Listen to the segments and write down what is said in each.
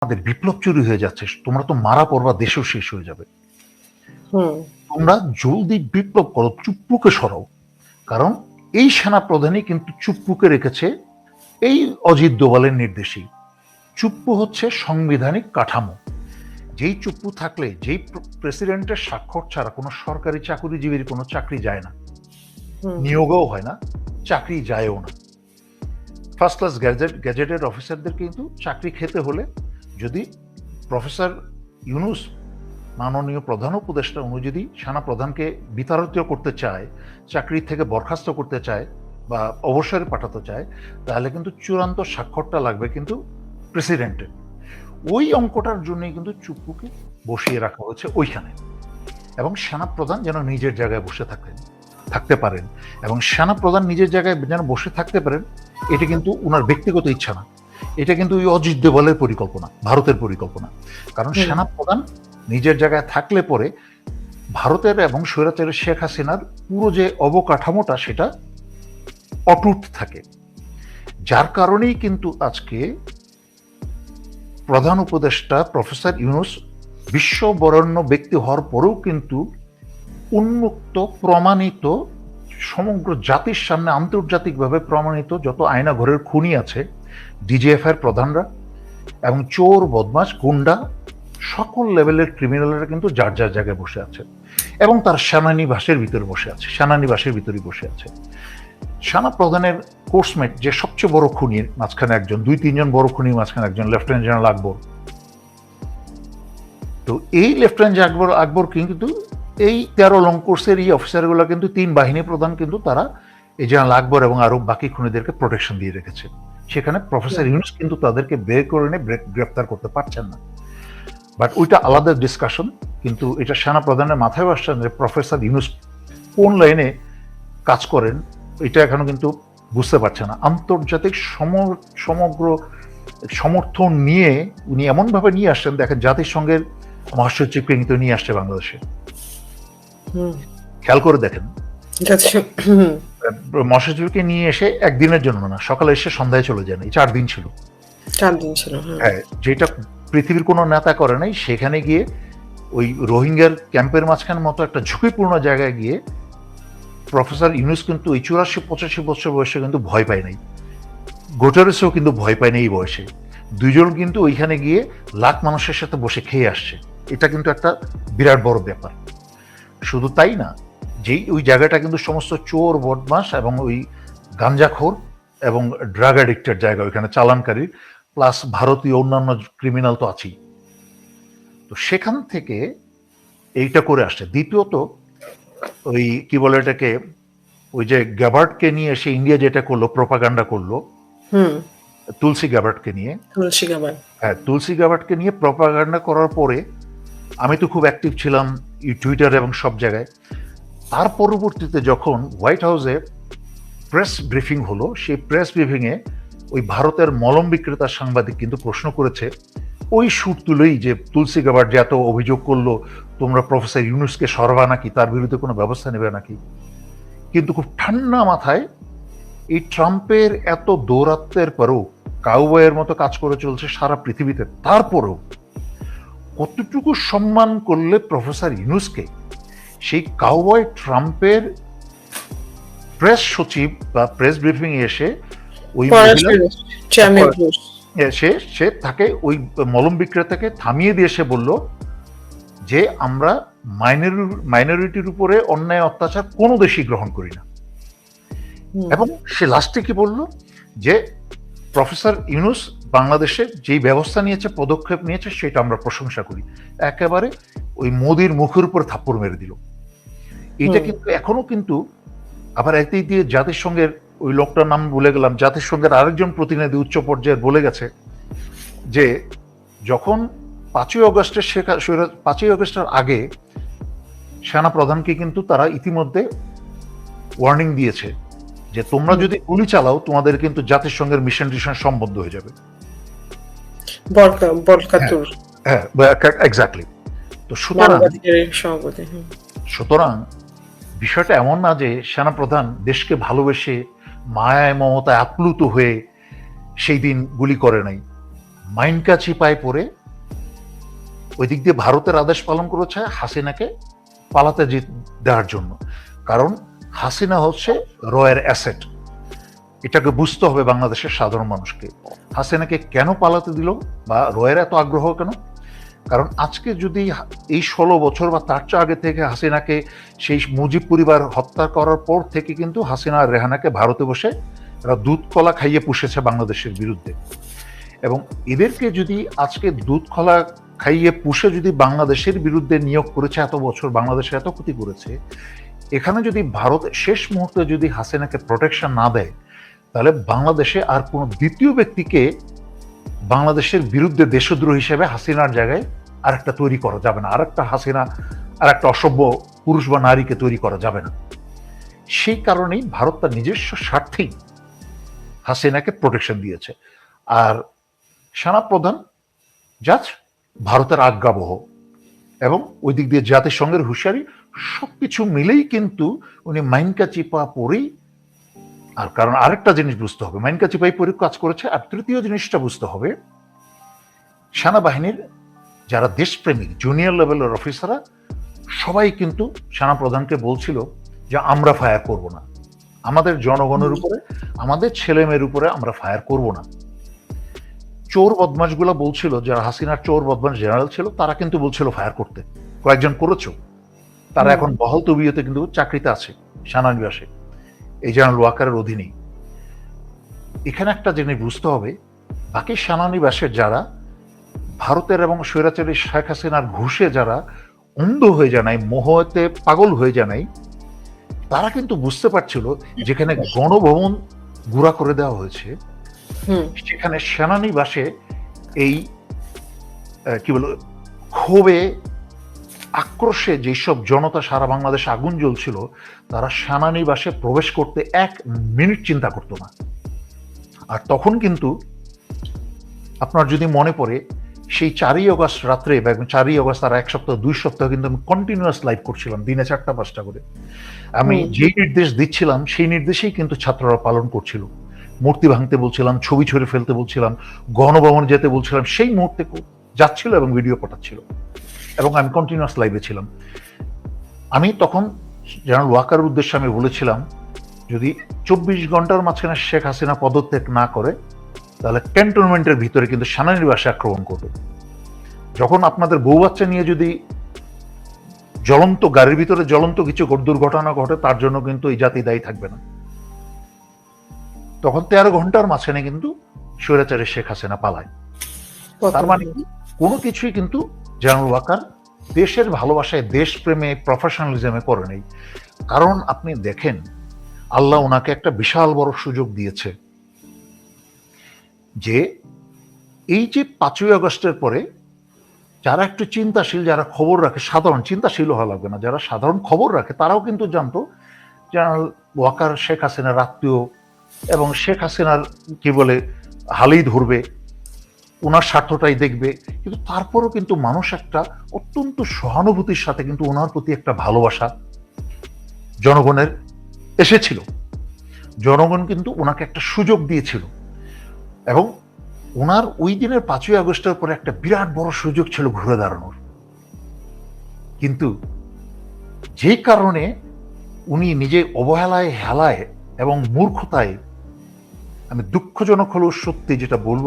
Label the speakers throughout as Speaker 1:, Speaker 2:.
Speaker 1: আমাদের বিপ্লব চুরি হয়ে যাচ্ছে তোমরা তো মারা পড়বা দেশও শেষ হয়ে যাবে। তোমরা জলদি বিপ্লব করো চুপ্পুকে সরাও। কারণ এই সেনা প্রধানই কিন্তু চুপ্পুকে রেখেছে এই অজিত দোভালের নির্দেশেই। চুপ্পু হচ্ছে সাংবিধানিক কাঠামো। যেই চুপ্পু থাকলে যেই প্রেসিডেন্টের স্বাক্ষর ছাড়া কোনো সরকারি চাকরিজীবীর কোনো চাকরি যায় না। নিয়োগও হয় না চাকরি যায়ও না। ফার্স্ট ক্লাস গ্যাজেট গ্যাজেটেড অফিসারদের কিন্তু চাকরি খেতে হলে যদি প্রফেসর ইউনুস মাননীয় প্রধান উপদেষ্টা উনি যদি সেনা প্রধানকে বিতাড়িত করতে চায়, চাকরি থেকে বরখাস্ত করতে চায় বা অবসরে পাঠাতে চায়, তাহলে কিন্তু চূড়ান্ত স্বাক্ষরটা লাগবে কিন্তু প্রেসিডেন্টের ওই অঙ্কটার জন্যই কিন্তু চুপ্পুকে বসিয়ে রাখা হয়েছে ওইখানে। এবং সেনা প্রধান যেন নিজের জায়গায় বসে থাকেন, থাকতে পারেন। এবং সেনা প্রধান নিজের জায়গায় যেন বসে থাকতে পারেন, এটা কিন্তু ওনার ব্যক্তিগত ইচ্ছা না। এটা কিন্তু ওই অজিত দোভালের পরিকল্পনা ভারতের পরিকল্পনা কারণ
Speaker 2: হুম।
Speaker 1: সেনা প্রধান নিজের জায়গায় থাকলে পরে ভারতের এবং স্বৈরাচারের শেখ হাসিনার পুরো যে অবকাঠামোটা সেটা অটুট থাকে যার কারণেই কিন্তু আজকে প্রধান উপদেষ্টা প্রফেসর ইউনুস বিশ্ববরণ্য ব্যক্তি হওয়ার পরেও কিন্তু উন্মুক্ত প্রমাণিত সমগ্র জাতির সামনে আন্তর্জাতিকভাবে প্রমাণিত যত আয়না ঘরের খুনি আছে ডিজিএফ এর প্রধানরা এবং চোর বদমাস গুন্ডা, সকল লেভেলের ক্রিমিনালরা কিন্তু যার যার জায়গায় বসে আছে এবং তার সেনানিবাসের ভিতরে বসে আছে, সেনানিবাসের ভিতরে বসে আছে। সেনা প্রধানের কোর্সমেট যে সবচেয়ে বড় খুনির মাঝখানে একজন, দুই, তিনজন বড় খুনির মাঝখানে একজন লেফটেন্যান্ট জেনারেল আকবর। তো এই লেফটেন্যান্ট আকবর আকবর কিন্তু এই তেরো লং কোর্সের এই অফিসারগুলো কিন্তু তিন বাহিনী প্রধান কিন্তু তারা এই জেনারেল আকবর এবং আরও বাকি খুনিদেরকে প্রোটেকশন দিয়ে রেখেছে। সেখানে প্রফেসর ইউনুস কিন্তু তাদেরকে বের করে এনে ব্রে- গ্রেপ্তার করতে পারছেন না। বাট ওইটা আলাদা ডিসকাশন কিন্তু এটা সেনা প্রধানের মাথায় আসছেন যে প্রফেসর ইউনুস কোন লাইনে কাজ করেন এটা এখনও কিন্তু বুঝতে পারছে না। আন্তর্জাতিক সম- সমগ্র সমর্থন নিয়ে উনি এমনভাবে নিয়ে আসছেন দেখেন জাতিসংঘের মহাসচিবকে কিন্তু নিয়ে আসছে বাংলাদেশে।
Speaker 2: হুম।
Speaker 1: খেয়াল করে দেখেন। মহাসচিবকে নিয়ে এসে একদিনের জন্য না সকালে এসে সন্ধ্যায় চলে যান। এই চার দিন ছিল।
Speaker 2: চার দিন ছিল
Speaker 1: হ্যাঁ। যেটা পৃথিবীর কোনো নেতা করে নাই সেখানে গিয়ে ওই রোহিঙ্গার ক্যাম্পের মাঝখানে মতো একটা ঝুঁকিপূর্ণ জায়গায় গিয়ে প্রফেসর ইউনুস কিন্তু ওই চুরাশি পঁচাশি বছর বয়সে কিন্তু ভয় পায় নাই। গোটারেসেও কিন্তু ভয় পায় নাই এই বয়সে। দুইজন কিন্তু ওইখানে গিয়ে লাখ মানুষের সাথে বসে খেয়ে আসছে। এটা কিন্তু একটা বিরাট বড় ব্যাপার। শুধু তাই না যেই ওই জায়গাটা কিন্তু সমস্ত চোর বদমাস এবং ওই গাঞ্জাখোর এবং ড্রাগ অ্যাডিক্টের জায়গা ওইখানে চালানকারী প্লাস ভারতীয় অন্যান্য ক্রিমিনাল তো আছেই। তো সেখান থেকে এইটা করে আসছে। দ্বিতীয়ত ওই কি বলে এটাকে ওই যে গ্যাবার্টকে নিয়ে এসে ইন্ডিয়া যেটা করল প্রপাগান্ডা করল
Speaker 2: হুম।
Speaker 1: তুলসী গ্যাবার্টকে নিয়ে।
Speaker 2: তুলসী গাবার
Speaker 1: হ্যাঁ তুলসী গ্যাবার্টকে নিয়ে প্রপাগান্ডা করার পরে আমি তো খুব অ্যাক্টিভ ছিলাম টুইটার এবং সব জায়গায়। তার পরবর্তীতে যখন হোয়াইট হাউসে প্রেস ব্রিফিং হলো, সেই প্রেস ব্রিফিংয়ে ওই ভারতের মলম বিক্রেতা সাংবাদিক কিন্তু প্রশ্ন করেছে, ওই সুর তুলেই যে তুলসী গাবার যে এত অভিযোগ করল, তোমরা প্রফেসর ইউনুসকে সরবা নাকি? তার বিরুদ্ধে কোনো ব্যবস্থা নেবে নাকি? কিন্তু খুব ঠান্ডা মাথায় এই ট্রাম্পের এত দৌরাত্মের পরেও কাউবয়ের মতো কাজ করে চলছে সারা পৃথিবীতে। তারপরেও কতটুকু সম্মান করলে প্রফেসর ইউনুসকে সেই কাউবয় ট্রাম্পের প্রেস সচিব বা প্রেস ব্রিফিং এসে ওই সে সে তাকে ওই মলম বিক্রেতাকে থামিয়ে দিয়ে সে বলল যে আমরা মাইনরি মাইনরিটির উপরে অন্যায় অত্যাচার কোনো দেশই গ্রহণ করি না। এবং সে লাস্টে কি বলল? যে প্রফেসর ইউনুস বাংলাদেশে যেই ব্যবস্থা নিয়েছে পদক্ষেপ নিয়েছে সেটা আমরা প্রশংসা করি। একেবারে ওই মোদির মুখের উপর থাপ্পড় মেরে দিল। এটা কিন্তু এখনও কিন্তু আবার একদিক দিয়ে জাতিসংঘের ওই লোকটার নাম ভুলে গেলাম জাতিসংঘের আরেকজন প্রতিনিধি উচ্চ পর্যায়ের বলে গেছে যে যখন পাঁচই অগস্টের শেখা পাঁচই অগস্টের আগে সেনা প্রধানকে কিন্তু তারা ইতিমধ্যে ওয়ার্নিং দিয়েছে যে তোমরা যদি গুলি চালাও তোমাদের কিন্তু জাতিসংঘের মিশন টিশন সম্বন্ধ হয়ে যাবে। হ্যাঁ এক্স্যাক্টলি তো সুতরাং সুতরাং বিষয়টা এমন না যে সেনাপ্রধান দেশকে ভালোবেসে মায়ায় মমতায় আপ্লুত হয়ে সেই দিন গুলি করে নাই। মাইনকা চিপায় পড়ে ওই দিক দিয়ে ভারতের আদেশ পালন করেছে হাসিনাকে পালাতে দেওয়ার জন্য। কারণ হাসিনা হচ্ছে রয়ের অ্যাসেট। এটাকে বুঝতে হবে বাংলাদেশের সাধারণ মানুষকে। হাসিনাকে কেন পালাতে দিল বা রয়ের এত আগ্রহ কেন? কারণ আজকে যদি এই ষোলো বছর বা তার চেয়ে আগে থেকে হাসিনাকে সেই মুজিব পরিবার হত্যা করার পর থেকে কিন্তু হাসিনা আর রেহানাকে ভারতে বসে এরা দুধ কলা খাইয়ে পুষেছে বাংলাদেশের বিরুদ্ধে। এবং এদেরকে যদি আজকে দুধ কলা খাইয়ে পুষে যদি বাংলাদেশের বিরুদ্ধে নিয়োগ করেছে এত বছর, বাংলাদেশে এত ক্ষতি করেছে, এখানে যদি ভারত শেষ মুহূর্তে যদি হাসিনাকে প্রোটেকশন না দেয়, তাহলে বাংলাদেশে আর কোনো দ্বিতীয় ব্যক্তিকে বাংলাদেশের বিরুদ্ধে দেশদ্রোহ হিসেবে হাসিনার জায়গায় আরেকটা তৈরি করা যাবে না। আরেকটা হাসিনা আর একটা অসভ্য পুরুষ বা নারীকে তৈরি করা যাবে না। সেই কারণেই ভারত তার নিজস্ব স্বার্থেই হাসিনাকে প্রোটেকশন দিয়েছে। আর সেনাপ্রধান জাজ ভারতের আজ্ঞাবহ এবং ওই দিক দিয়ে জাতিসংঘের হুঁশিয়ারি সবকিছু মিলেই কিন্তু উনি মাইনকা চিপা পরেই আর কারণ আরেকটা জিনিস বুঝতে হবে। মাইনকা চিপাই পরে কাজ করেছে আর তৃতীয় জিনিসটা বুঝতে হবে সেনাবাহিনীর যারা দেশপ্রেমিক জুনিয়র লেভেলের অফিসাররা সবাই কিন্তু সেনাপ্রধানকে বলছিল যে আমরা ফায়ার করব না। আমাদের জনগণের উপরে আমাদের ছেলে মেয়ের উপরে আমরা ফায়ার করব না। চোর বদমাশগুলো বলছিল যারা হাসিনার চোর বদমাশ জেনারেল ছিল তারা কিন্তু বলছিল ফায়ার করতে। কয়েকজন করেছ। তারা এখন বহল তবিয়তে কিন্তু চাকরিতে আছে সেনানিবাসে। এই জেনারেল ওয়াকারের অধীনেই। এখানে একটা জিনিস বুঝতে হবে বাকি সেনানিবাসের যারা ভারতের এবং স্বৈরাচারী শেখ হাসিনার ঘুষে যারা অন্ধ হয়ে যায় নাই মোহতে পাগল হয়ে যায় নাই তারা কিন্তু বুঝতে পারছিল যেখানে গণভবন গুড়া করে দেওয়া হয়েছে
Speaker 2: হুম।
Speaker 1: সেখানে সেনানিবাসে এই কি বলব ক্ষোভে আক্রোশে যেসব জনতা সারা বাংলাদেশে আগুন জ্বলছিল তারা সেনানিবাসে প্রবেশ করতে এক মিনিট চিন্তা করতো না। আর তখন কিন্তু আপনার যদি মনে পড়ে সেই চারই অগস্ট রাত্রে বা চারই অগস্ট তার এক সপ্তাহ দুই সপ্তাহ কিন্তু আমি কন্টিনিউয়াস লাইভ করছিলাম দিনে চারটা পাঁচটা করে। আমি। যেই নির্দেশ দিচ্ছিলাম সেই নির্দেশেই কিন্তু ছাত্ররা পালন করছিল। মূর্তি ভাঙতে বলছিলাম ছবি ছড়ে ফেলতে বলছিলাম গণভবন যেতে বলছিলাম সেই মুহূর্তে যাচ্ছিল এবং ভিডিও পাঠাচ্ছিল। এবং আমি কন্টিনিউয়াস লাইভে ছিলাম। আমি তখন জেনারেল ওয়াকার উদ্দেশ্যে আমি বলেছিলাম যদি চব্বিশ ঘণ্টার মাঝখানে শেখ হাসিনা পদত্যাগ না করে তাহলে ক্যান্টনমেন্টের ভিতরে কিন্তু সেনানিবাসে আক্রমণ করবে। যখন আপনাদের বউ বাচ্চা নিয়ে যদি জ্বলন্ত গাড়ির ভিতরে জ্বলন্ত কিছু দুর্ঘটনা ঘটে তার জন্য কিন্তু এই জাতি দায়ী থাকবে না। তখন তেরো ঘণ্টার মাঝখানে কিন্তু স্বৈরাচারে শেখ হাসিনা পালায়। তার মানে? কোনো কিছুই কিন্তু জেনারেল ওয়াকার দেশের ভালোবাসায় দেশপ্রেমে প্রফেশনালিজমে করে নেই। কারণ আপনি দেখেন, আল্লাহ ওনাকে একটা বিশাল বড় সুযোগ দিয়েছে। যে এই যে পাঁচই আগস্টের পরে যারা একটু চিন্তাশীল, যারা খবর রাখে, সাধারণ চিন্তাশীল হওয়া লাগবে না। যারা সাধারণ খবর রাখে, তারাও কিন্তু জানতো জেনারেল ওয়াকার শেখ হাসিনার আত্মীয় এবং শেখ হাসিনার কি বলে হালেই ধরবে ওনার স্বার্থটাই দেখবে, কিন্তু তারপরও কিন্তু মানুষ একটা অত্যন্ত সহানুভূতির সাথে কিন্তু ওনার প্রতি একটা ভালোবাসা জনগণের এসেছিল। জনগণ কিন্তু ওনাকে একটা সুযোগ দিয়েছিল এবং ওনার ওই দিনের পাঁচই আগস্টের পরে একটা বিরাট বড় সুযোগ ছিল ঘুরে দাঁড়ানোর। কিন্তু যে কারণে উনি নিজে অবহেলায়, হেলায় এবং মূর্খতায়, আমি দুঃখজনক হলেও সত্যি যেটা বলব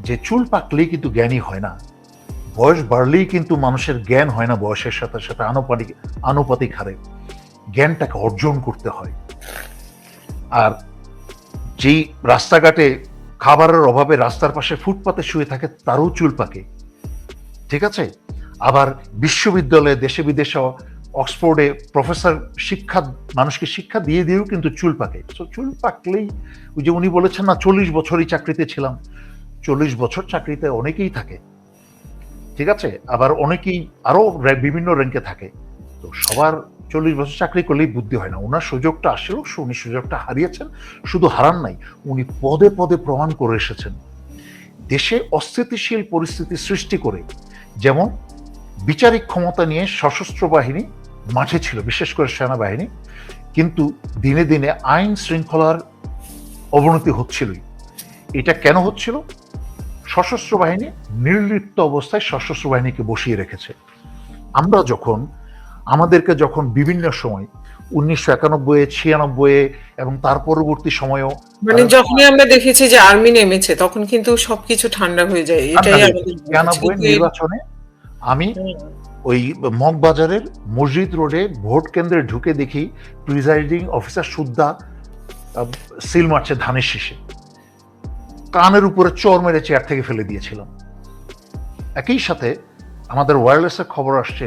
Speaker 1: যে চুল পাকলেই কিন্তু জ্ঞানী হয় না। বয়স বাড়লেই কিন্তু মানুষের জ্ঞান হয় না বয়সের সাথে সাথে আনুপাতিক আনুপাতিক হারে। জ্ঞানটাকে অর্জন করতে হয়। আর যেই রাস্তাঘাটে খাবারের অভাবে রাস্তার পাশে ফুটপাতে শুয়ে থাকে, তারও চুল পাকে। ঠিক আছে? আবার বিশ্ববিদ্যালয়ে দেশে বিদেশে অক্সফোর্ডে প্রফেসর শিক্ষা, মানুষকে শিক্ষা দিয়ে দিয়েও কিন্তু চুল পাকে। তো চুল পাকলেই ওই যে উনি বলেছেন না, চল্লিশ বছরই চাকরিতে ছিলাম। চল্লিশ বছর চাকরিতে অনেকেই থাকে। ঠিক আছে? আবার অনেকেই আরও বিভিন্ন র্যাঙ্কে থাকে। তো সবার চল্লিশ বছর চাকরি করলেই বুদ্ধি হয় না। ওনার সুযোগটা আসলেও উনি সুযোগটা হারিয়েছেন। শুধু হারান নাই, উনি পদে পদে প্রমাণ করে এসেছেন। দেশে অস্থিতিশীল পরিস্থিতি সৃষ্টি করে, যেমন বিচারিক ক্ষমতা নিয়ে সশস্ত্র বাহিনী মাঠে ছিল, বিশেষ করে সেনাবাহিনী। কিন্তু দিনে দিনে আইন শৃঙ্খলার অবনতি হচ্ছিলই। এটা কেন হচ্ছিল? সশস্ত্র বাহিনী নির্লিপ্ত অবস্থায় সশস্ত্র বাহিনীকে বসিয়ে রেখেছে। আমরা যখন আমাদেরকে যখন বিভিন্ন সময় উনিশশো একানব্বই ছিয়ানব্বই এবং তার পরবর্তী সময়েও
Speaker 2: মানে যখনই আমরা দেখেছি যে আর্মি নেমেছে তখন কিন্তু সবকিছু ঠান্ডা হয়ে যায়। এটাই
Speaker 1: ছিয়ানব্বই নির্বাচনে আমি ওই মগবাজারের মসজিদ রোডে ভোট কেন্দ্রে ঢুকে দেখি প্রিজাইডিং অফিসার সুদ্ধা আহ, সিল মারছে ধানের শীষে। কানের উপরে চর মেরে চেয়ার থেকে ফেলে দিয়েছিলাম। একই সাথে আমাদের ওয়্যারলেসের খবর আসছে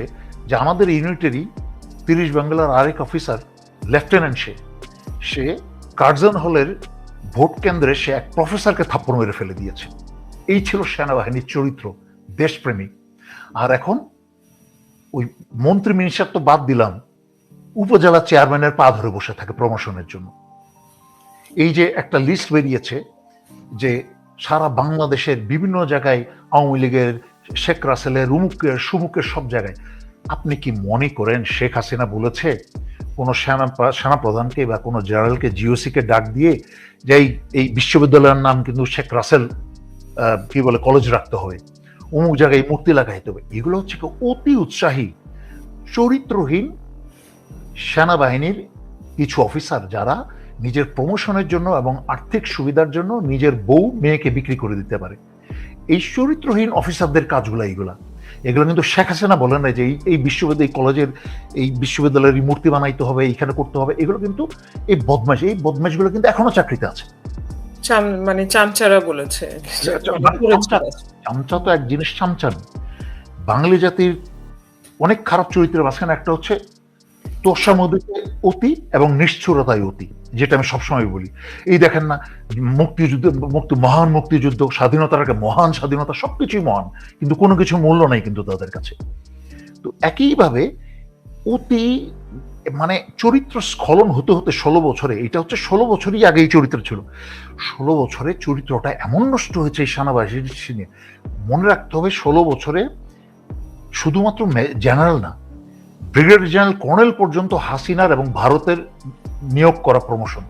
Speaker 1: যে আমাদের ইউনিটেরই তিরিশ বাংলার আরেক অফিসার লেফটেন্যান্ট সে সে কার্জন হলের ভোট কেন্দ্রে সে এক প্রফেসরকে থাপ্পড় মেরে ফেলে দিয়েছে। এই ছিল সেনাবাহিনীর চরিত্র, দেশপ্রেমিক। আর এখন ওই মন্ত্রী মিনিস্টার তো বাদ দিলাম, উপজেলা চেয়ারম্যানের পা ধরে বসে থাকে প্রমোশনের জন্য। এই যে একটা লিস্ট বেরিয়েছে যে সারা বাংলাদেশের বিভিন্ন জায়গায় আওয়ামী লীগের, শেখ রাসেলের, উমুকের, সুমুকের সব জায়গায়। আপনি কি মনে করেন শেখ হাসিনা বলেছে, কোনো সেনা সেনা প্রধানকে বা কোনো জেনারেলকে জিওসিকে ডাক দিয়ে যে এই বিশ্ববিদ্যালয়ের নাম কিন্তু শেখ রাসেল কি বলে, কলেজ রাখতে হবে অমুক জায়গায় মূর্তি লাগাইতে হবে? এগুলো হচ্ছে অতি উৎসাহী, চরিত্রহীন সেনাবাহিনীর কিছু অফিসার যারা নিজের প্রমোশনের জন্য এবং আর্থিক সুবিধার জন্য নিজের বউ মেয়েকে বিক্রি করে দিতে পারে। এই চরিত্রহীন অফিসারদের কাজগুলো এইগুলা। এগুলো কিন্তু শেখ হাসিনা বলেন না যে এই বিশ্ববিদ্যালয় কলেজের এই বিশ্ববিদ্যালয়ের মূর্তি বানাইতে হবে এইখানে করতে হবে। এগুলো কিন্তু এই বদমাশ এই বদমাশগুলো কিন্তু এখনও চাকরিতে আছে।
Speaker 2: মানে চামচারা বলেছে।
Speaker 1: চামচা। তো এক জিনিস চামচামি বাঙালি জাতির অনেক খারাপ চরিত্রের মাঝখানে একটা হচ্ছে তোষামদিতে অতি এবং নিষ্ঠুরতায় অতি। যেটা আমি সবসময় বলি। এই দেখেন না, মুক্তিযুদ্ধ, মুক্তি, মহান মুক্তিযুদ্ধ, স্বাধীনতার আগে মহান স্বাধীনতা সবকিছুই মহান, কিন্তু কোনো কিছু মূল্য নাই কিন্তু তাদের কাছে। তো একইভাবে অতি মানে চরিত্র স্খলন হতে হতে ষোলো বছরে, এটা হচ্ছে ষোলো বছরই আগে এই চরিত্র ছিল, ষোলো বছরে চরিত্রটা এমন নষ্ট হয়েছে এই সেনাবাহিনীর নিয়ে। মনে রাখতে হবে ষোলো বছরে শুধুমাত্র জেনারেল না ব্রিগেডিয়ার জেনারেল কর্নেল পর্যন্ত হাসিনার এবং ভারতের নিয়োগ করা প্রমোশন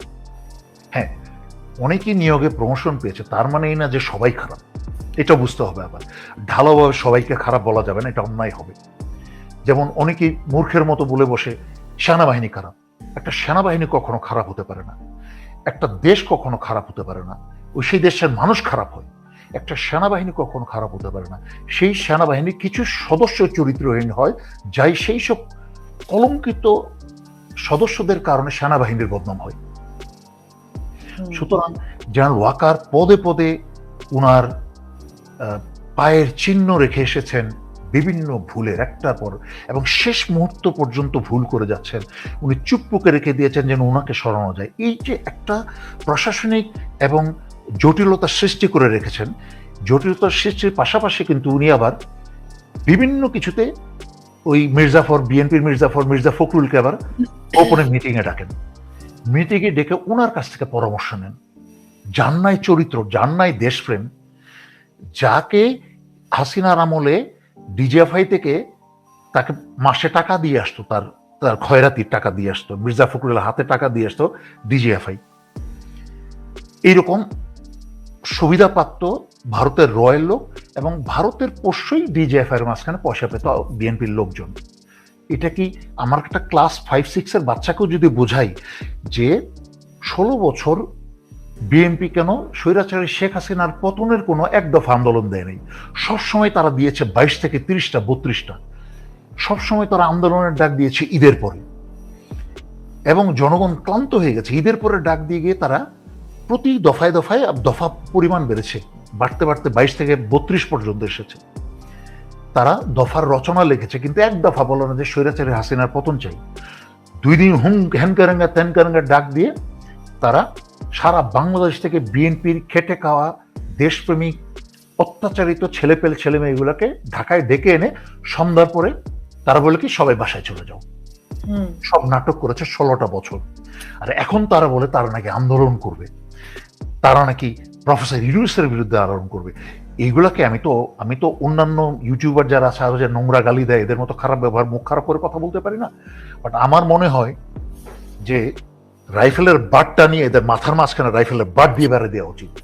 Speaker 1: হ্যাঁ অনেকেই নিয়োগে প্রমোশন পেয়েছে, তার মানে এই না যে সবাই খারাপ। এটা বুঝতে হবে আবার। ঢালাওভাবে সবাইকে খারাপ বলা যাবে না, এটা অন্যায় হবে। যেমন অনেকেই মূর্খের মতো বলে বসে, সেনাবাহিনী খারাপ। একটা সেনাবাহিনী কখনো খারাপ হতে পারে না। একটা দেশ কখনো খারাপ হতে পারে না। ওই সেই দেশের মানুষ খারাপ হয়। একটা সেনাবাহিনী কখনো খারাপ হতে পারে না। সেই সেনাবাহিনীর কিছু সদস্য চরিত্রহীন হয়, যাই সেই সব কলঙ্কিত সদস্যদের কারণে সেনাবাহিনীর বদনাম হয়। সুতরাং জেনারেল ওয়াকার পদে পদে উনার পায়ের চিহ্ন রেখে এসেছেন বিভিন্ন ভুলের একটার পর এবং শেষ মুহূর্ত পর্যন্ত ভুল করে যাচ্ছেন। উনি চুপ্পুকে রেখে দিয়েছেন যেন ওনাকে সরানো যায়। এই যে একটা প্রশাসনিক এবং জটিলতা সৃষ্টি করে রেখেছেন জটিলতার সৃষ্টির পাশাপাশি কিন্তু উনি আবার বিভিন্ন কিছুতে ওই মির্জাফর বিএনপির মির্জাফর, মির্জা ফখরুলকে আবার গোপনে মিটিংয়ে ডাকেন। মিটিংয়ে ডেকে ওনার কাছ থেকে পরামর্শ নেন। যার নাই চরিত্র যার নাই দেশপ্রেম, যাকে হাসিনার আমলে ডিজিএফআই থেকে তাকে মাসে টাকা দিয়ে আসতো, তার তার খয়রাতির টাকা দিয়ে আসতো, মির্জা ফখরুলের হাতে টাকা দিয়ে আসতো ডিজিএফআই এইরকম সুবিধাপ্রাপ্ত ভারতের রয়্যাল লোক এবং ভারতের পোষ্যই ডিজিএফআই এর মাঝখানে পয়সা পেত বিএনপির লোকজন। এটা কি আমার একটা ক্লাস ফাইভ সিক্সের বাচ্চাকেও যদি বোঝাই যে ষোলো বছর বিএনপি কেন স্বৈরাচারী শেখ হাসিনার পতনের কোনো এক দফা আন্দোলন দেয়নি সবসময় তারা দিয়েছে বাইশ থেকে তিরিশটা, বত্রিশটা। সবসময় তারা আন্দোলনের ডাক দিয়েছে ঈদের পরে। এবং জনগণ ক্লান্ত হয়ে গেছে। ঈদের পরে ডাক দিয়ে গিয়ে তারা প্রতি দফায় দফায় দফা পরিমাণ বেড়েছে। বাড়তে বাড়তে বাইশ থেকে বত্রিশ পর্যন্ত এসেছে। তারা দফার রচনা লিখেছে কিন্তু এক দফা বলো না যে স্বৈরাচারী হাসিনার পতন চাই। দুই দিন হুম হ্যান কারেঙ্গা ত্যান কারেঙ্গা ডাক দিয়ে তারা সারা বাংলাদেশ থেকে বিএনপির খেটে খাওয়া দেশপ্রেমিক অত্যাচারিত ছেলেপেল ছেলে মেয়েগুলোকে ঢাকায় ডেকে এনে সন্ধ্যার পরে তারা বলে কি সবাই বাসায় চলে যাও।
Speaker 2: হুম,
Speaker 1: সব নাটক করেছে ষোলোটা বছর। আর এখন তারা বলে তারা নাকি আন্দোলন করবে। তারা নাকি প্রফেসর ইউনুসের বিরুদ্ধে আরোহণ করবে। এইগুলাকে আমি তো আমি তো অন্যান্য ইউটিউবার যারা আছে, আরও যে নোংরা গালি দেয়, এদের মতো খারাপ ব্যবহার, মুখ খারাপ করে কথা বলতে পারি না। বাট আমার মনে হয় যে রাইফেলের বাটটা নিয়ে এদের মাথার মাঝখানে রাইফেলের বাট দিয়ে বেড়ে দেওয়া উচিত।